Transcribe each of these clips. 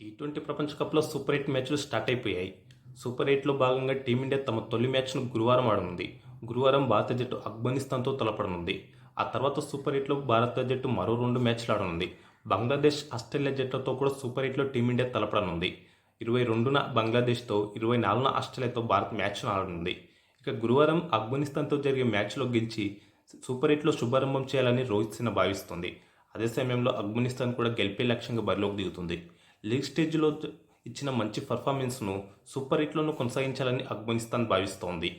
Tea twenty ప్రపంచ కప్లో super eight మ్యాచ్లు స్టార్ట్ అయిపోయాయి. సూపర్ ఎయిట్లో భాగంగా టీమిండియా తమ తొలి మ్యాచ్ను గురువారం ఆడనుంది. గురువారం భారత జట్టు ఆఫ్ఘనిస్తాన్తో తలపడనుంది. ఆ తర్వాత సూపర్ ఎయిట్లో భారత జట్టు మరో రెండు మ్యాచ్లు ఆడనుంది. బంగ్లాదేశ్ ఆస్ట్రేలియా జట్లతో కూడా సూపర్ ఎయిట్లో టీమిండియా తలపడనుంది. ఇరవై రెండున బంగ్లాదేశ్తో ఇరవై నాలుగున ఆస్ట్రేలియాతో భారత్ మ్యాచ్ను ఆడనుంది. ఇక గురువారం ఆఫ్ఘనిస్తాన్తో జరిగే మ్యాచ్లో గెలిచి సూపర్ ఎయిట్లో శుభారంభం చేయాలని రోహిత్ సేన భావిస్తుంది. అదే సమయంలో ఆఫ్ఘనిస్తాన్ కూడా గెలిపే లక్ష్యంగా బరిలోకి దిగుతుంది. లీగ్ స్టేజ్లో ఇచ్చిన మంచి పర్ఫార్మెన్స్ను సూపర్ ఎయిట్లోనూ కొనసాగించాలని ఆఫ్ఘనిస్తాన్ భావిస్తోంది.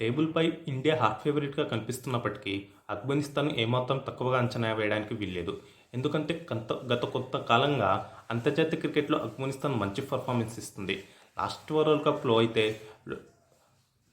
టేబుల్పై ఇండియా హాఫ్ ఫేవరెట్గా కనిపిస్తున్నప్పటికీ ఆఫ్ఘనిస్తాన్ ఏమాత్రం తక్కువగా అంచనా వేయడానికి వీల్లేదు. ఎందుకంటే కొంత గత కొంత కాలంగా అంతర్జాతీయ క్రికెట్లో ఆఫ్ఘనిస్తాన్ మంచి పర్ఫార్మెన్స్ ఇస్తుంది. లాస్ట్ వరల్డ్ కప్లో అయితే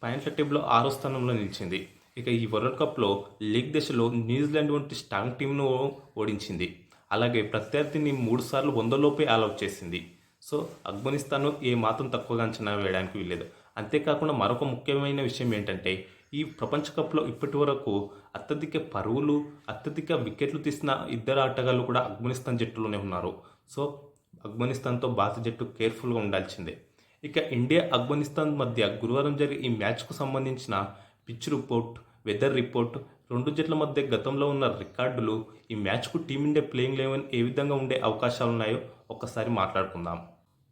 పాయింట్ల టేబుల్లో ఆరో స్థానంలో నిలిచింది. ఇక ఈ వరల్డ్ కప్లో లీగ్ దశలో న్యూజిలాండ్ వంటి స్ట్రాంగ్ టీంను ఓడించింది. అలాగే ప్రత్యర్థిని మూడుసార్లు వందలోపే ఆలౌట్ చేసింది. సో ఆఫ్ఘనిస్తాన్ ఏ మాత్రం తక్కువగా అంచనా వేయడానికి వీల్లేదు. అంతేకాకుండా మరొక ముఖ్యమైన విషయం ఏంటంటే ఈ ప్రపంచ కప్లో ఇప్పటి వరకు అత్యధిక పరుగులు అత్యధిక వికెట్లు తీసిన ఇద్దరు ఆటగాళ్ళు కూడా ఆఫ్ఘనిస్తాన్ జట్టులోనే ఉన్నారు. సో ఆఫ్ఘనిస్తాన్తో భారత జట్టు కేర్ఫుల్గా ఉండాల్సిందే. ఇక ఇండియా ఆఫ్ఘనిస్తాన్ మధ్య గురువారం జరిగే ఈ మ్యాచ్కు సంబంధించిన పిచ్ రిపోర్ట్ వెదర్ రిపోర్ట్. రెండు జట్ల మధ్య గతంలో ఉన్న రికార్డులు ఈ మ్యాచ్కు టీమిండియా ప్లేయింగ్ లెవెన్ ఏ విధంగా ఉండే అవకాశాలు ఉన్నాయో ఒక్కసారి మాట్లాడుకుందాం.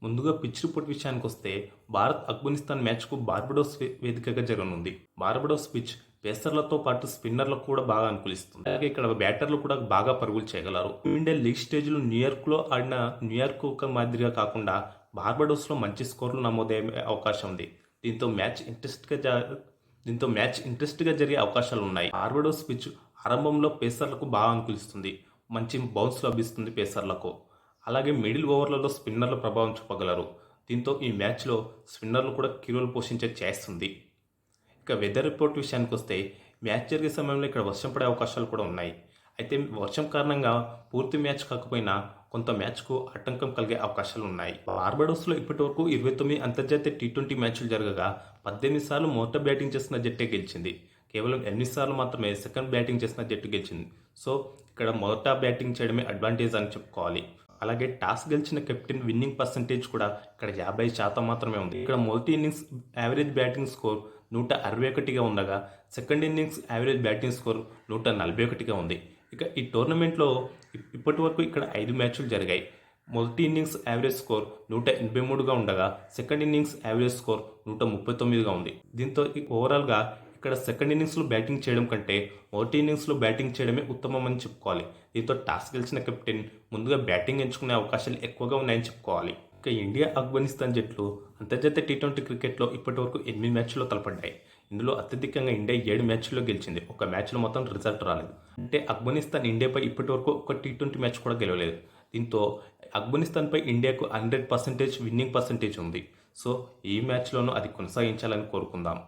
ముందుగా పిచ్ రిపోర్ట్ విషయానికి వస్తే భారత్ ఆఫ్ఘనిస్తాన్ మ్యాచ్కు బార్బడోస్ వేదికగా జరగనుంది. బార్బడోస్ పిచ్ పేసర్లతో పాటు స్పిన్నర్లకు కూడా బాగా అనుకూలిస్తుంది. అలాగే ఇక్కడ బ్యాటర్లు కూడా బాగా పరుగులు చేయగలరు. ఇండియా లీగ్ స్టేజ్లో న్యూయార్క్లో ఆడిన న్యూయార్క్ ఒక మాదిరిగా కాకుండా బార్బడోస్లో మంచి స్కోర్లు నమోదయ్యే అవకాశం ఉంది. దీంతో మ్యాచ్ ఇంట్రెస్ట్గా దీంతో మ్యాచ్ ఇంట్రెస్ట్గా జరిగే అవకాశాలు ఉన్నాయి ఆర్వడోస్ పిచ్ ఆరంభంలో పేసర్లకు బాగా అనుకూలిస్తుంది మంచి బౌన్స్ లభిస్తుంది పేసర్లకు. అలాగే మిడిల్ ఓవర్లలో స్పిన్నర్ల ప్రభావం చూపగలరు. దీంతో ఈ మ్యాచ్లో స్పిన్నర్లు కూడా కీరోలు పోషించే చేస్తుంది ఇక వెదర్ రిపోర్ట్ విషయానికి వస్తే మ్యాచ్ జరిగే సమయంలో ఇక్కడ వర్షం పడే అవకాశాలు కూడా ఉన్నాయి. అయితే వర్షం కారణంగా పూర్తి మ్యాచ్ కాకపోయినా కొంత మ్యాచ్కు ఆటంకం కలిగే అవకాశాలు ఉన్నాయి బార్బడోస్లో ఇప్పటి వరకు ఇరవై తొమ్మిది అంతర్జాతీయ టీ ట్వంటీ మ్యాచ్లు జరగగా పద్దెనిమిది సార్లు మొదట బ్యాటింగ్ చేసిన జట్టే గెలిచింది. కేవలం ఎనిమిది సార్లు మాత్రమే సెకండ్ బ్యాటింగ్ చేసిన జట్టు గెలిచింది. సో ఇక్కడ మొదట బ్యాటింగ్ చేయడమే అడ్వాంటేజ్ అని చెప్పుకోవాలి. అలాగే టాస్ గెలిచిన కెప్టెన్ విన్నింగ్ పర్సంటేజ్ కూడా ఇక్కడ యాభై శాతం మాత్రమే ఉంది. ఇక్కడ మొదటి ఇన్నింగ్స్ యావరేజ్ బ్యాటింగ్ స్కోర్ నూట అరవై ఒకటిగా ఉండగా second innings average batting score నూట నలభై ఒకటిగా ఉంది. ఇక ఈ టోర్నమెంట్లో ఇప్- ఇప్పటి వరకు ఇక్కడ ఐదు మ్యాచ్లు జరిగాయి. మొదటి ఇన్నింగ్స్ యావరేజ్ స్కోర్ నూట ఎనభై మూడుగా ఉండగా సెకండ్ ఇన్నింగ్స్ యావరేజ్ స్కోర్ నూట ముప్పై తొమ్మిదిగా ఉంది. దీంతో ఓవరాల్గా ఇక్కడ సెకండ్ ఇన్నింగ్స్లో బ్యాటింగ్ చేయడం కంటే మొదటి ఇన్నింగ్స్లో బ్యాటింగ్ చేయడమే ఉత్తమం అని చెప్పుకోవాలి. దీంతో టాస్ గెలిచిన కెప్టెన్ ముందుగా బ్యాటింగ్ ఎంచుకునే అవకాశాలు ఎక్కువగా ఉన్నాయని చెప్పుకోవాలి. ఇక ఇండియా ఆఫ్ఘనిస్తాన్ జట్లు అంతర్జాతీయ టీ ట్వంటీ క్రికెట్లో ఇప్పటివరకు ఎనిమిది మ్యాచ్ల్లో తలపడ్డాయి. ఇందులో అత్యధికంగా ఇండియా ఏడు మ్యాచ్లో గెలిచింది. ఒక మ్యాచ్లో మొత్తం రిజల్ట్ రాలేదు. అంటే అఫ్ఘనిస్తాన్ ఇండియాపై ఇప్పటివరకు ఒక టీ ట్వంటీ మ్యాచ్ కూడా గెలవలేదు. దీంతో అఫ్ఘనిస్తాన్పై ఇండియాకు హండ్రెడ్ పర్సెంటేజ్ విన్నింగ్ పర్సెంటేజ్ ఉంది. సో ఈ మ్యాచ్లోనూ అది కొనసాగించాలని కోరుకుందాం.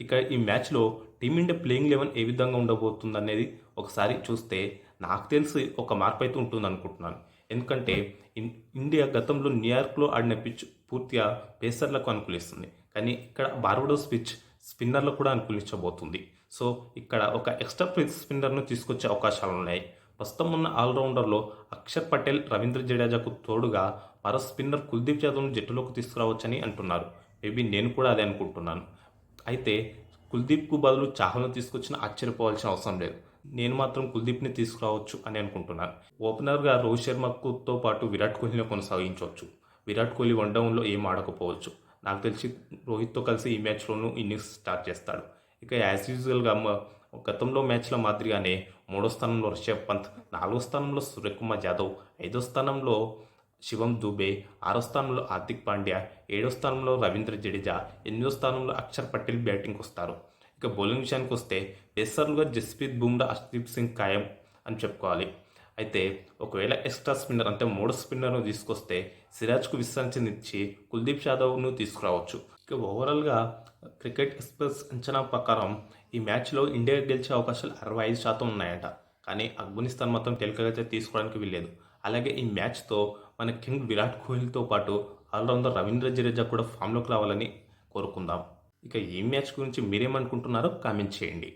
ఇక ఈ మ్యాచ్లో టీమిండియా ప్లేయింగ్ లెవెన్ ఏ విధంగా ఉండబోతుంది అనేది ఒకసారి చూస్తే నాకు తెలిసి ఒక మార్పు అయితే ఉంటుంది అనుకుంటున్నాను ఎందుకంటే ఇన్- ఇండియా గతంలో న్యూయార్క్లో ఆడిన పిచ్ పూర్తిగా పేసర్లకు అనుకూలిస్తుంది. కానీ ఇక్కడ బార్బడోస్ పిచ్ స్పిన్నర్లకు కూడా అనుకూలించబోతుంది. సో ఇక్కడ ఒక ఎక్స్ట్రా ప్లేస్ స్పిన్నర్ను తీసుకొచ్చే అవకాశాలు ఉన్నాయి. ప్రస్తుతం ఉన్న ఆల్రౌండర్లో అక్షర్ పటేల్ రవీంద్ర జడేజాకు తోడుగా మరో స్పిన్నర్ కుల్దీప్ యాదవ్ను జట్టులోకి తీసుకురావచ్చని అంటున్నారు. మేబీ నేను కూడా అదే అనుకుంటున్నాను. అయితే కుల్దీప్కు బదులు చాహల్ను తీసుకొచ్చిన ఆశ్చర్యపోవాల్సిన అవసరం లేదు. నేను మాత్రం కుల్దీప్ని తీసుకురావచ్చు అని అనుకుంటున్నాను. ఓపెనర్గా రోహిత్ శర్మకుతో పాటు విరాట్ కోహ్లీని కొనసాగించవచ్చు. విరాట్ కోహ్లీ వన్ డౌన్లో ఏం ఆడకపోవచ్చు. నాకు తెలిసి రోహిత్తో కలిసి ఈ మ్యాచ్లోనూ ఇన్నింగ్స్ స్టార్ట్ చేస్తాడు. ఇక యాజ్ యూజువల్గా గతంలో మ్యాచ్ల మాదిరిగానే మూడో స్థానంలో రిషబ్ పంత్ నాలుగో స్థానంలో సూర్యకుమార్ యాదవ్ ఐదో స్థానంలో శివం దుబే ఆరో స్థానంలో హార్దిక్ పాండ్యా ఏడో స్థానంలో రవీంద్ర జడేజా ఎనిమిదో స్థానంలో అక్షర్ పటేల్ బ్యాటింగ్కి వస్తారు. ఇక బౌలింగ్ విషయానికి వస్తే పేసర్లుగా జస్ప్రీత్ బుమ్రా అర్షదీప్ సింగ్ ఖాయం అని చెప్పుకోవాలి. అయితే ఒకవేళ ఎక్స్ట్రా స్పిన్నర్ అంటే మూడో స్పిన్నర్ను తీసుకొస్తే సిరాజ్కు విశ్రాంతినిచ్చి కుల్దీప్ యాదవ్ను తీసుకురావచ్చు. ఇక ఓవరాల్గా క్రికెట్ ఎక్స్ప్రెస్ అంచనా ప్రకారం ఈ మ్యాచ్లో ఇండియా గెలిచే అవకాశాలు అరవై ఐదు శాతం ఉన్నాయంట. కానీ ఆఫ్ఘనిస్తాన్ మాత్రం తేలికగా తీసుకోవడానికి వీల్లేదు. అలాగే ఈ మ్యాచ్తో మన కింగ్ విరాట్ కోహ్లీతో పాటు ఆల్రౌండర్ రవీంద్ర జడేజా కూడా ఫామ్లోకి రావాలని కోరుకుందాం. ఇక ఈ మ్యాచ్ గురించి మీరేమనుకుంటున్నారో కామెంట్ చేయండి.